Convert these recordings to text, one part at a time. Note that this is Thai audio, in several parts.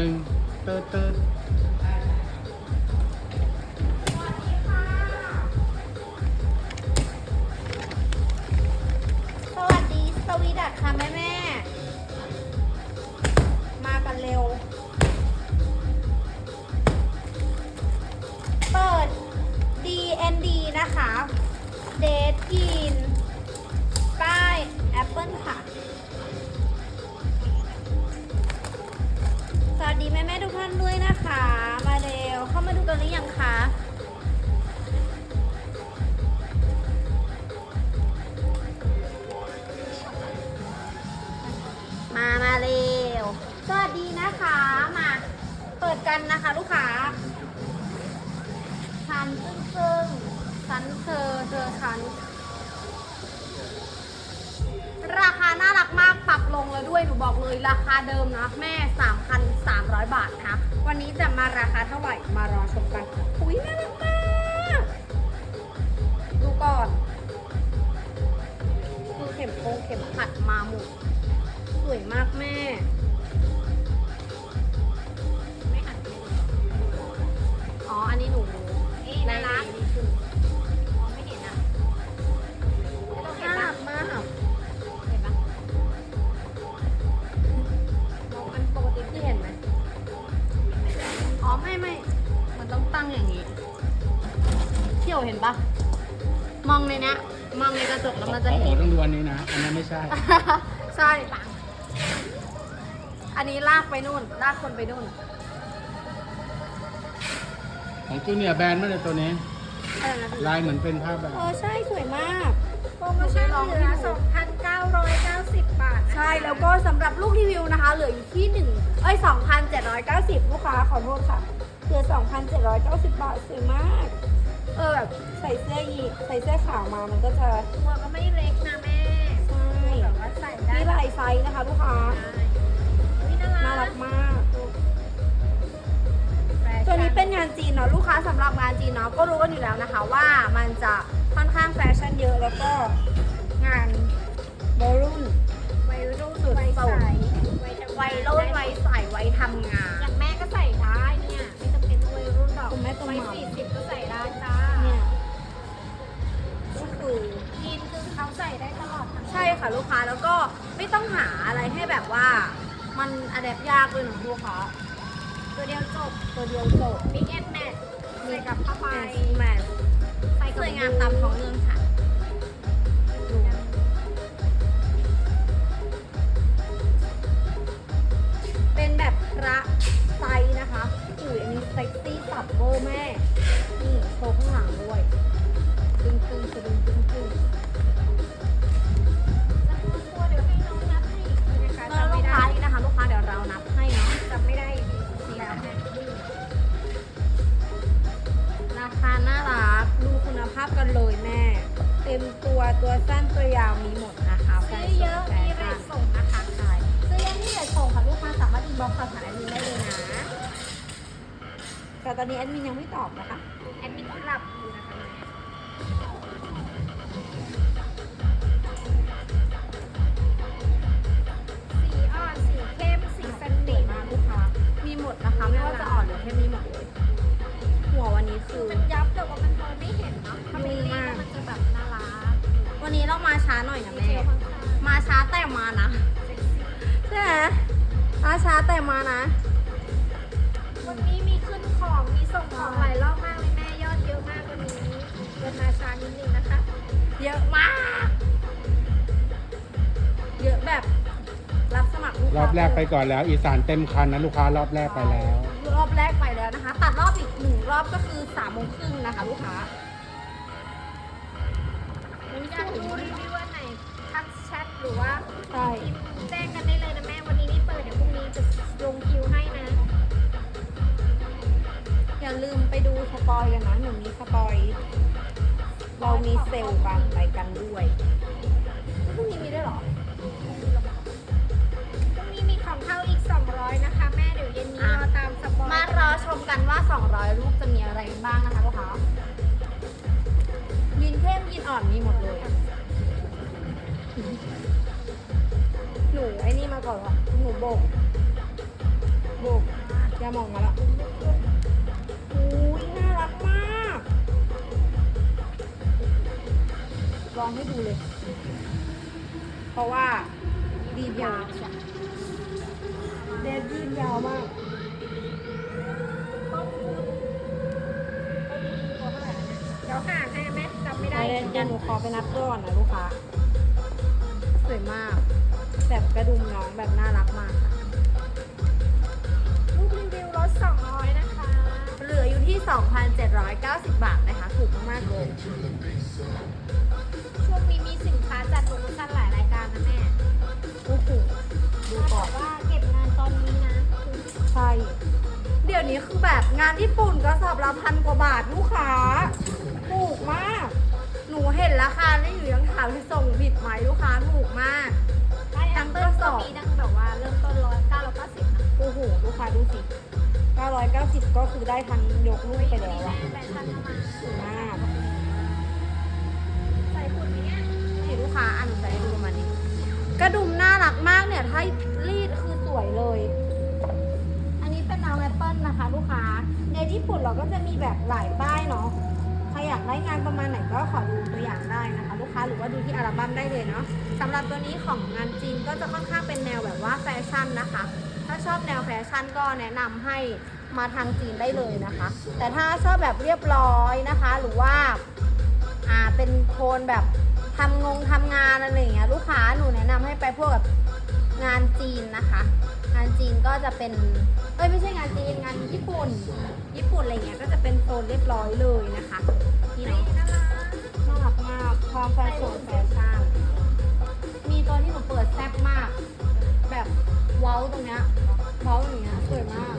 นึ่งเติร์ดเติร์ดสวัสดีสวีดัตค่ะแม่แม่ มากันเร็ว เปิด DND นะคะ ชั้นเธอเธอชั้นราคาน่ารักมากปรับลงแล้วด้วยหนูบอกเลยราคาเดิมนะแม่ 3,300 บาทนะคะวันนี้จะมาราคาเท่าไหร่มารอชมกันอุ้ยน่ารักมากดูก่อนคือเข็มโค้งเข็มขัดมาหมด มองในเนี้ย มองในกระจกแล้วมันจะโอ้โหเห็นต้องดูอันนี้นะ อันนั้นไม่ใช่ ใช่ อันนี้ลากไปนู่น ลากคนไปนู่น ของจูเนียร์แบรนด์ไม่เลยตัวนี้ อะไรนะพี่ลายเหมือนเป็นผ้าแบบ เออใช่สวยมาก โปรโมชั่นเหลือ 2,990 บาทนะคะใช่แล้วก็สำหรับลูกรีวิวนะคะ เหลืออยู่ที่หนึ่งเอ้ย2,790 ลูกค้าขอโทษค่ะ เหลือ 2,790 บาทสวยมาก เออแบบใส่เสื้อยีใส่เสื้อขาวมามันก็จะตัวก็ไม่เล็กนะแม่ใช่แบบว่าใส่ได้มีหลายไซส์นะคะลูกค้าอุ๊ยน่าน่ารัรักกมาก ตัวนี้เป็นงานจีนเนาะลูกค้าสำหรับงานจีนเนาะก็รู้กันอยู่แล้วนะคะ ว่ามันจะค่อนข้างแฟชั่นเยอะแล้วก็ แดปยากเลยหนูลูกค้าตัวเดียวจบตัวเดียวจบมิกแอนแมทใส่กับผ้าใบแมทใส่สกับวยงามตาม ตอนนี้แอดมินยังไม่ตอบนะคะ แอดมินหลับอยู่นะคะ อบแรกไปก่อนแล้ว อีสานเต็มคันนะลูกค้ารอบแรกไปแล้ว รอบแรกไปแล้วนะคะ ตัดรอบอีกหนึ่งรอบก็คือสามโมงครึ่งนะคะลูกค้าอยากดูรีวิวอันไหนทักแชทหรือว่าใช่พิมพ์แจ้งกันได้เลยนะแม่วันนี้ไม่เปิดเดี๋ยวพรุ่งนี้จะลงคิวให้นะ อย่าลืมไปดูสปอยกันนะหนูมีสปอยเรามีเซลล์กันไปกันด้วยพรุ่งนี้มีด้วยเหรอ ชมกันว่า 200ลูกจะมีอะไรบ้างนะคะลูกค้ายินเข้มยินอ่อนมีหมดเลย หนูไอ้นี่มาก่อนวะหนูโบก โบกอ่ามองมาแล้วอุ้ยน่ารักมาก ลองให้ดูเลย เพราะว่าดียาวเดดยืนยาวมาก ยวหนูขอไปนับก่อนนะลูกค้า สวยมาก แบบกระดุมน้องแบบน่ารักมากค่ะลูกรีวิวรถ200 นะคะ เหลืออยู่ที่ 2,790 บาทนะคะ ถูกมากๆเลย ช่วงนี้มีสินค้าจัดโปรโมชั่นหลายรายการนะแม่โอ้โหดูถ้าบก่ออน กว่าเก็บงานตอนนี้นะคือใช่ เดี๋ยวนี้คือแบบงานญี่ปุ่นก็สอบละพันกว่าบาทลูกค้า ถูกมาก หนูเห็นราคานี่อยู่ยังถามที่ส่งผิดไหมลูกค้าถูกมาก ได้ทั้งต้นก็มีทั้งแบบว่าเริ่มต้นร้อยเก้าร้อยเก้าสิบนะโอ้โหลูกค้าดูสิ 990 ก็คือได้ทั้งยกลูกไปแล้วแม่อะแฟชั่นเข้ามาสวยมากใส่หุ่นไหมเนี่ยนี่ลูกค้าอันใส่ดูมันนี่กระดุมน่ารักมากเนี่ยถ้ารีดคือสวยเลย อันนี้เป็นน้ำแอปเปิลนะคะ ลูกค้า ในญี่ปุ่นเราก็จะมีแบบหลายป้ายเนาะใค รอยากได้งานประมาณไหนก็ขอดูตัวอย่างได้นะคะ ลูกค้าหรือว่าดูที่อัลบั้มได้เลยเนาะสำหรับตัวนี้ของงานจีนก็จะค่อนข้างเป็นแนวแบบว่าแฟชั่นนะคะ ถ้าชอบแนวแฟชั่นก็แนะนำให้มาทางจีนได้เลยนะคะ แต่ถ้าชอบแบบเรียบร้อยนะคะ หรือว่าอ่าเป็นโทนแบบทำงงทำงานอะไรอย่างเงี้ยลูกค้าหนูแนะนำให้ไปพวกแบบงานจีนนะคะ งานจีนก็จะเป็น เอ้ยไม่ใช่งานจีนงานญี่ปุ่น ญี่ปุ่นอะไรเงี้ยก็จะเป็นโซนเรียบร้อยเลยนะคะนี่นี่เนาะน่ารักน่ารักมากความแฟชั่นแฟชั่นมีตัวที่หนูเปิดแซ่บมาก แบบเว้าตรงเนี้ยเว้าอย่างเงี้ยสวยมาก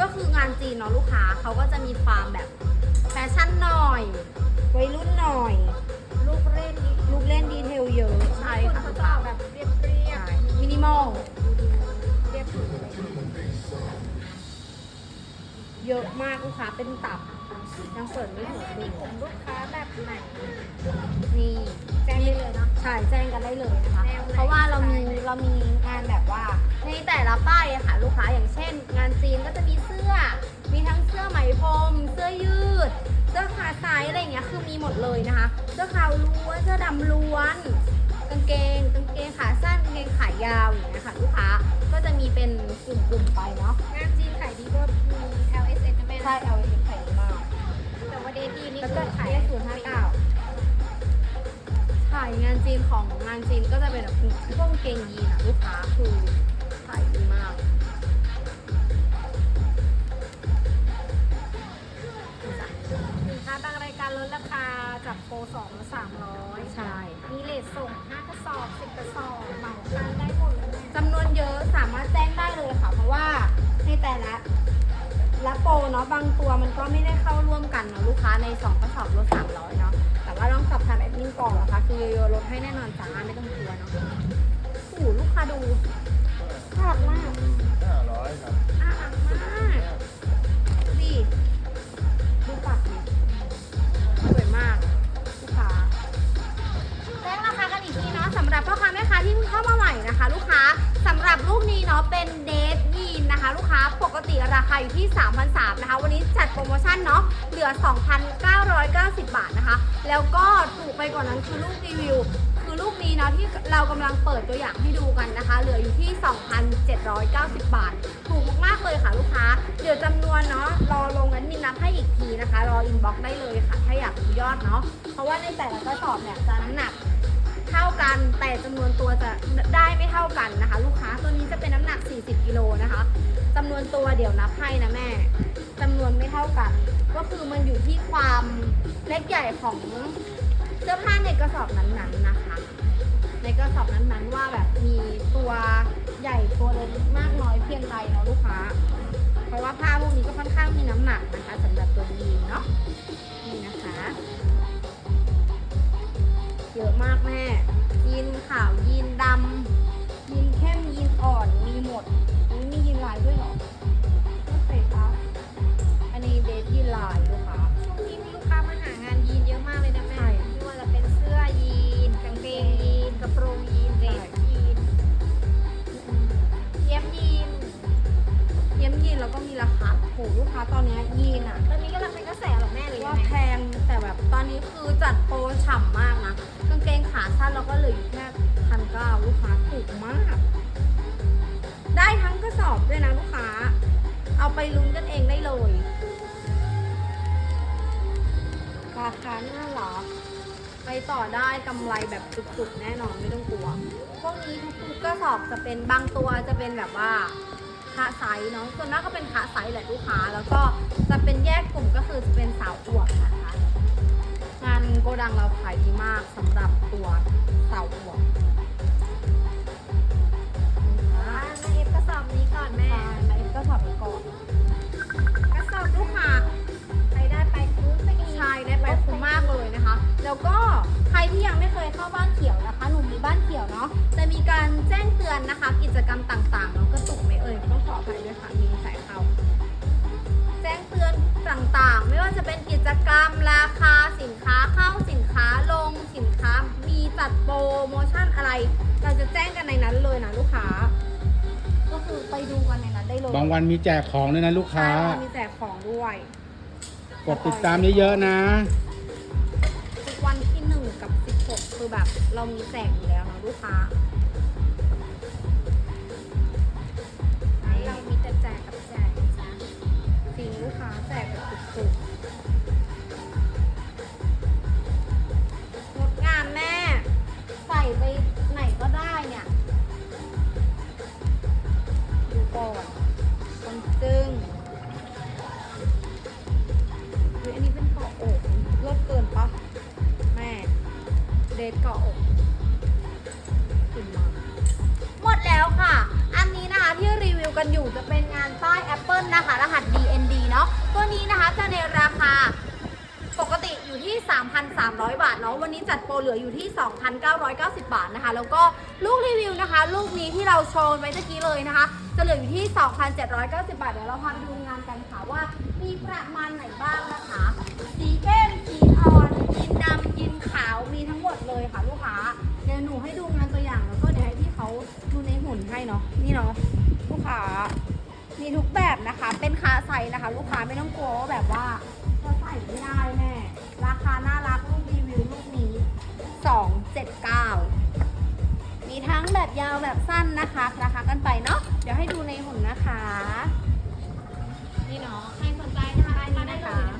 ก็คืองานจีนเนาะลูกค้าเขาก็จะมีความแบบแฟชั่นหน่อยวัยรุ่นหน่อยลูกเล่นนี่ลูกเล่นดีเทลเยอะใช่ญี่ปุ่นค่ะเขาจะออกแบบเรียบเรียบใช่มินิมอล เยอะมากลูกค้าเป็นตับยังเปิดไม่ถึงมีดูกลุ่มลูกค้าแบบไหนนี่แจ้งได้เลยเนาะใช่แจ้งกันได้เลยนะคะแนวไหนเพราะว่าเรามีสไตล์ไหนเรามีงานแบบว่า ในแต่ละป้ายอะค่ะลูกค้าอย่างเช่น งานจีนก็จะมีเสื้อ มีทั้งเสื้อไหมพรมเสื้อยืด เสื้อขาไซส์อะไรอย่างเงี้ยคือมีหมดเลยนะคะ เสื้อขาวล้วนเสื้อดำล้วนกางเกงกางเกงขาสั้นกางเกงขายาวอย่างเงี้ยค่ะลูกค้าก็จะมีเป็นกลุ่มๆไปเนาะงานจีนขายดีก็มี L S S นะแม่ ใช่เอาไปขายดีมากแต่ว่าเดทีนี่แล้วคืก็อขาขายยได้ศูนย์ห้าเก้าขายงานจีนของงานจีนก็จะเป็นแบบพวกกางเกงยีนอะลูกค้าคือขายดีมากสินค้าบางรายการลดราคาจากโปรสองละสามร้อยใช่ มีเลทส่งห้ากระสอบสิบกระสอบเหมาคันได้หมดเลยแม่จำนวนเยอะสามารถแจ้งได้เลยค่ะ เพราะว่าในแต่ละ ละโปรเนาะบางตัวมันก็ไม่ได้เข้าร่วมกันเนาะลูกค้าในสองกระสอบลดสามร้อยเนาะแต่ว่าลองสอบถามแอดมินก่อนนะคะคือโยโย่ลดให้แน่นอนจ้าไม่ต้องกลัวเนาะโอ้โหลูกค้าดูน่ารักมากห้าร้อยครับน่ารักมากดูดิดูปักดิสวยมากลูกค้าแจ้งราคากันอีกทีเนาะสำหรับพ่อค้าแม่ค้าที่เพิ่งเข้ามาใหม่นะคะ ลูกค้าสำหรับลูกนี้เนาะเป็นเดทยี นะคะ ลูกค้าปกติราคาอยู่ที่ 3,300นะคะ วันนี้จัดโปรโมชั่นเนาะเหลือ 2,990 บาทนะคะ แล้วก็ถูกไปกว่านั้นคือลูกรีวิว คือลูกนี้เนาะที่เรากำลังเปิดตัวอย่างให้ดูกันนะคะ เหลืออยู่ที่ 2,790 บาท ถูกมากๆเลยค่ะลูกค้า เดี๋ยวจำนวนเนาะรอลงนั้นมินนับให้อีกทีนะคะ รออินบ็อกซ์ได้เลยค่ะ ถ้าอยากดูยอดเนาะเพราะว่าในแต่ละกระสอบเนี่ยจะน้ำหนักเท่ากันแต่จำนวนตัวจะได้ไม่เท่ากันนะคะ ลูกค้าตัวนี้จะเป็นน้ำหนัก 40 กิโลนะคะ วนตัวเดี๋ยวนับให้นะแม่จำนวนไม่เท่ากัน ก็คือมันอยู่ที่ความเล็กใหญ่ของเสื้อผ้าในกระสอบนั้นๆนะคะ ในกระสอบนั้นๆว่าแบบมีตัวใหญ่ตัวเล็กมากน้อยเพียงใดเนาะลูกค้า เพราะว่าผ้าพวกนี้ก็ค่อนข้างมีน้ำหนักนะคะสำหรับตัวยีนเนาะนี่นะคะเยอะมากแม่ยีนขาวยีนดำ ราคาโหลูกค้าตอนเนี้ยยีนอะตอนนี้กำลังเป็นกระแสเหรอแม่หรือว่ายังแพไงงแต่แบบตอนนี้คือจัดโปรฉ่ำมากนะกางเกงขาสั้นเราก็เหลืออยู่แค่พันเก้าลูกค้าถูกมาก ได้ทั้งกระสอบด้วยนะลูกค้า เอาไปลุ้นกันเองได้เลยราคาน่ารักไปต่อได้กำไรแบบจุกๆแน่นอนไม่ต้องกลัว พวกนี้ทุกๆกระสอบจะเป็นบางตัวจะเป็นแบบว่า คะไซส์เนาะส่วนมากก็เป็นคะไซส์แหละลูกค้า แล้วก็จะเป็นแยกกลุ่มก็คือจะเป็นสาวอวบนะคะ งานโกดังเราขายดีมากสำหรับตัวสาวอวบอ่าแม่เอฟกระสอบนี้ก่อนแม่แม่ก็สอบไปก่อนกระสอบลูกค้าไปได้ไปคุ้มไปอีกใช่ได้ไปคุ้มมากเลยนะคะ แล้วก็ใครที่ยังไม่เคยเข้าบ้านเขียวนะคะ หนูมีบ้านเขียวเนาะจะมีการแจ้งเตือนนะคะ กิจกรรมต่าง กิจกรรมราคาสินค้าเข้าสินค้าลงสินค้ามีจัดโปรโมชั่นอะไร เราจะแจ้งกันในนั้นเลยนะลูกค้า ก็คือไปดูกันในนั้นได้เลยบางวันมีแจกของด้วยนะลูกค้า ใช่ค่ะมีแจกของด้วย กดติดตามเยอะๆนะ ทุกวันที่หนึ่งกับสิบหกคือแบบเรามีแจกอยู่แล้วนะลูกค้าเรามีแต่แจกกับแจกนะจ๊ะจริงลูกค้าแจกแบบสุดๆ จะในราคาปกติอยู่ที่ 3,300 บาทเนาะ วันนี้จัดโปรเหลืออยู่ที่ 2,990 บาทนะคะ แล้วก็ลูกรีวิวนะคะ ลูกนี้ที่เราโชว์ไว้เมื่อกี้เลยนะคะ จะเหลืออยู่ที่ 2,790 บาท เดี๋ยวเราพาไปดูงานกันค่ะว่า มีประมาณไหนบ้างนะคะ สีเข้ม สีอ่อนยินดำยินขาว มีทั้งหมดเลยค่ะลูกค้า เดี๋ยวหนูให้ดูงานตัวอย่างแล้วก็เดี๋ยวให้พี่เขาดูในหุ่นให้เนาะ นี่เนาะลูกค้า มีทุกแบบนะคะ เป็นคาไซส์นะคะ ลูกค้าไม่ต้องกลัวว่าแบบว่าจะใส่ไม่ได้แน่ราคาน่ารักลูกรีวิวลูกนี้ 279 มีทั้งแบบยาวแบบสั้นนะคะราคากันไปเนาะเดี๋ยวให้ดูในหุ่นนะคะ นี่เนาะใครสนใจนะคะมาได้เลยนะคะ